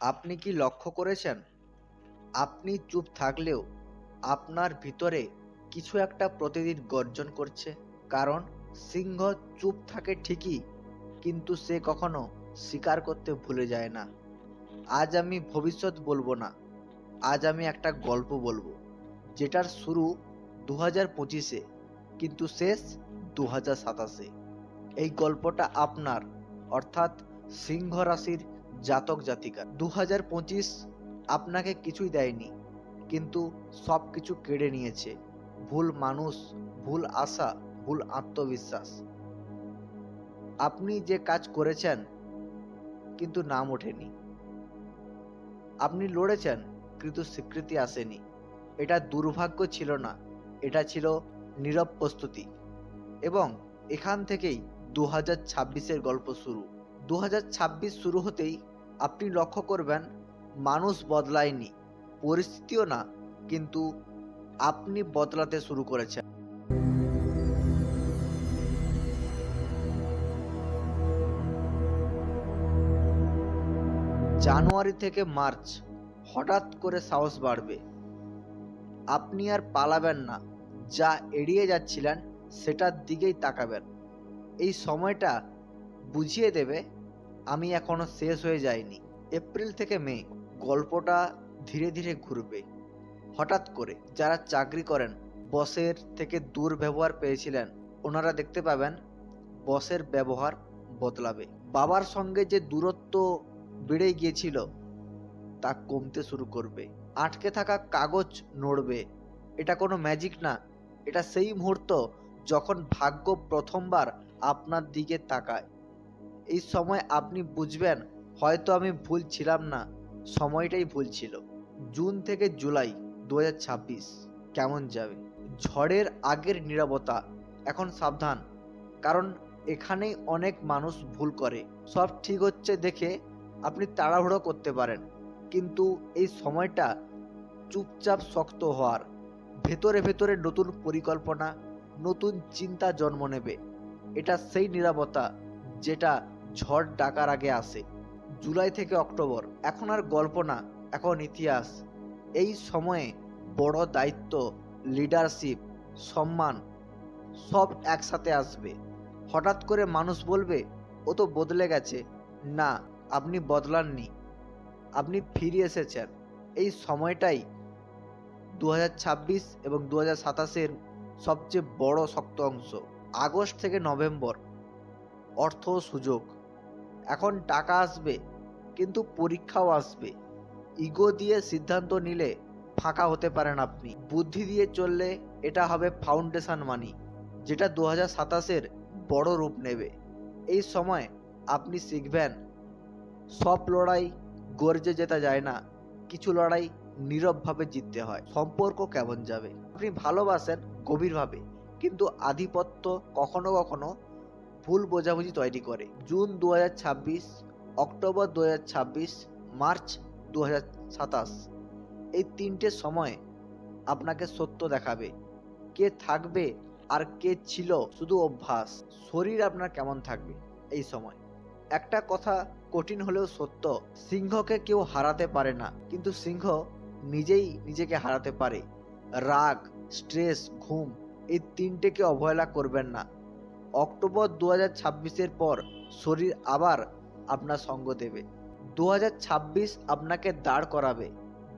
আপনি কি লক্ষ্য করেছেন? আপনি চুপ থাকলেও আপনার ভিতরে কিছু একটা প্রতিদিন গর্জন করছে। কারণ সিংহ চুপ থাকে ঠিকই, কিন্তু সে কখনো স্বীকার করতে ভুলে যায় না। আজ আমি ভবিষ্যৎ বলব না, আজ আমি একটা গল্প বলব, যেটার শুরু দু হাজার পঁচিশে, কিন্তু শেষ দু হাজার সাতাশে। এই গল্পটা আপনার, অর্থাৎ সিংহ রাশির জাতক জাতিকা। দু হাজার পঁচিশ আপনাকে কিছুই দেয়নি, কিন্তু সব কিছু কেড়ে নিয়েছে। ভুল মানুষ, ভুল আশা, ভুল আত্মবিশ্বাস। আপনি যে কাজ করেছেন, কিন্তু নাম ওঠেনি। আপনি লড়েছেন, কিন্তু স্বীকৃতি আসেনি। এটা দুর্ভাগ্য ছিল না, এটা ছিল নীরব প্রস্তুতি। এবং এখান থেকেই দু হাজার গল্প শুরু। দু হাজার ছাব্বিশ শুরু হতেই আপনি লক্ষ্য করবেন, মানুষ বদলায়নি, পরিস্থিতিও না, কিন্তু আপনি বদলাতে শুরু করেছেন। জানুয়ারি থেকে মার্চ, হঠাৎ করে সাহস বাড়বে। আপনি আর পালাবেন না, যা এড়িয়ে যাচ্ছিলেন, সেটার দিকেই তাকাবেন। এই সময়টা বুঝিয়ে দেবে আমি এখনও শেষ হয়ে যাইনি। এপ্রিল থেকে মে, গল্পটা ধীরে ধীরে ঘুরবে। হঠাৎ করে যারা চাকরি করেন, বসের থেকে দূর ব্যবহার পেয়েছিলেন, ওনারা দেখতে পাবেন বসের ব্যবহার বদলাবে। বাবার সঙ্গে যে দূরত্ব বেড়ে গিয়েছিল, তা কমতে শুরু করবে। আটকে থাকা কাগজ নড়বে। এটা কোনো ম্যাজিক না। এটা সেই মুহূর্ত যখন ভাগ্য প্রথমবার আপনার দিকে তাকায়। এই সময় আপনি বুঝবেন, হয়তো আমি ভুল ছিলাম না। সময়টাই ভুল ছিল। জুন থেকে জুলাই দু হাজার ছাব্বিশ। কেমন যাবে? ঝড়ের আগের নীরবতা। এখন সাবধান। কারণ এখানেই অনেক মানুষ ভুল করে। সব ঠিক হচ্ছে দেখে আপনি তাড়াহুড়ো করতে পারেন। কিন্তু এই সময়টা চুপচাপ শক্ত হওয়ার। ভেতরে ভেতরে নতুন পরিকল্পনা, নতুন চিন্তা জন্ম নেবে। এটা সেই নিরাপত্তা যেটা ঝড় ডাকার আগে আসে। জুলাই থেকে অক্টোবর, এখন আর গল্প না, এখন ইতিহাস। এই সময়ে বড় দায়িত্ব লিডারশিপ সম্মান, সব একসাথে আসবে। হঠাৎ করে মানুষ বলবে, ও তো বদলে গেছে। না, আপনি বদলাননি। আপনি ফিরে এসেছেন। এই সময়টাই দু এবং দু হাজার সবচেয়ে বড় শক্ত অংশ। আগস্ট থেকে নভেম্বর, অর্থ সুযোগ। এখন টাকা আসবে, কিন্তু পরীক্ষাও আসবে। ইগো দিয়ে সিদ্ধান্ত নিলে ফাঁকা হতে পারেন আপনি। বুদ্ধি দিয়ে চললে এটা হবে ফাউন্ডেশন মানি, যেটা দু হাজার সাতাশের বড় রূপ নেবে। এই সময় আপনি শিখবেন, সব লড়াই গর্জে জেতা যায় না, কিছু লড়াই নীরবভাবে জিততে হয়। সম্পর্ক কেমন যাবে? আপনি ভালোবাসেন গভীরভাবে, কিন্তু আধিপত্য কখনো কখনো ভুল বোঝাবুঝি তৈরি করে। জুন দু হাজার ছাব্বিশ, অক্টোবর দু হাজার ছাব্বিশ, মার্চ দু হাজার সাতাশ। এই তিনটে সময় আপনাকে সত্য দেখাবে। কে থাকবে আর কে ছিল শুধু অভ্যাস। শরীর আপনার কেমন থাকবে এই সময়। একটা কথা কঠিন হলেও সত্য, সিংহকে কেউ হারাতে পারে না। কিন্তু সিংহ নিজেই নিজেকে হারাতে পারে। রাগ, স্ট্রেস, ঘুম, এই তিনটেকে অবহেলা করবেন না। অক্টোবর দু হাজার ছাব্বিশের পর শরীর আবার আপনার সঙ্গ দেবে। দু হাজার ছাব্বিশ আপনাকে দাঁড় করাবে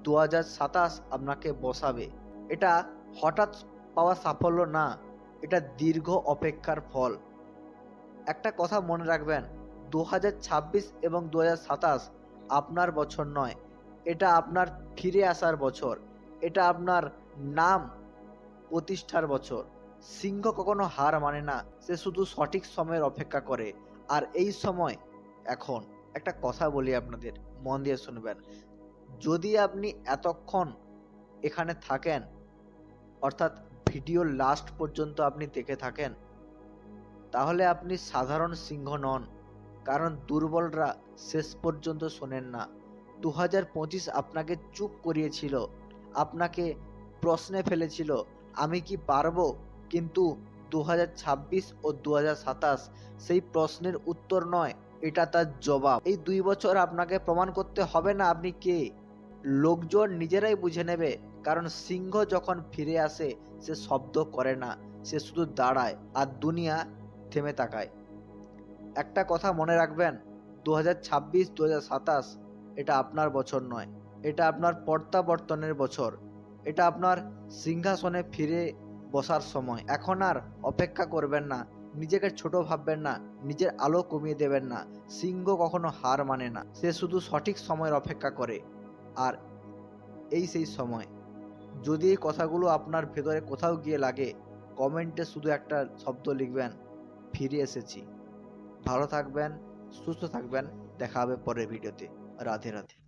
দু হাজার সাতাশ আপনাকে বসাবে। এটা হঠাৎ পাওয়া সাফল্য না, এটা দীর্ঘ অপেক্ষার ফল। একটা কথা মনে রাখবেন দু হাজার ছাব্বিশ এবং দু হাজার সাতাশ আপনার বছর নয়, এটা আপনার ফিরে আসার বছর, এটা আপনার নাম প্রতিষ্ঠার বছর। সিংহ কখনো হার মানে না, সে শুধু সঠিক সময়ের অপেক্ষা করে। আর এই সময়, এখন, একটা কথা বলি আপনাদের, মন দিয়ে শুনবেন। যদি আপনি এতক্ষণ এখানে থাকেন, অর্থাৎ ভিডিও লাস্ট পর্যন্ত আপনি দেখে থাকেন, তাহলে আপনি সাধারণ সিংহ নন। কারণ দুর্বলরা শেষ পর্যন্ত শোনেন না। দু হাজার পঁচিশ আপনাকে চুপ করিয়েছিল, আপনাকে প্রশ্নে ফেলেছিল, আমি কি পারব? কিন্তু দু হাজার ছাব্বিশ ও দু হাজার সাতাশ সেই প্রশ্নের উত্তর নয়, এটা তার জবাব। এই দুই বছর আপনাকে প্রমাণ করতে হবে না আপনি কে। লোকজন নিজেরাই বুঝে নেবে, কারণ সিংহ যখন ফিরে আসে, সে শব্দ করে না, সে শুধু দাঁড়ায় আর দুনিয়া থেমে তাকায়। একটা কথা মনে রাখবেন দু হাজার ছাব্বিশ দু হাজার সাতাশ এটা আপনার বছর নয়, এটা আপনার প্রত্যাবর্তনের বছর, এটা আপনার সিংহাসনে ফিরে বসার সময়। এখন আর অপেক্ষা করবেন না, নিজেকে ছোট ভাববেন না, নিজের আলো কমিয়ে দেবেন না, সিংহ কখনো হার মানে না, সে শুধু সঠিক সময়ের অপেক্ষা করে। আর এই সেই সময়। যদি এই কথাগুলো আপনার ভেতরে কোথাও গিয়ে লাগে, কমেন্টে শুধু একটা শব্দ লিখবেন, ফিরে এসেছি। ভালো থাকবেন, সুস্থ থাকবেন, দেখা হবে পরের ভিডিওতে। রাধে রাধে।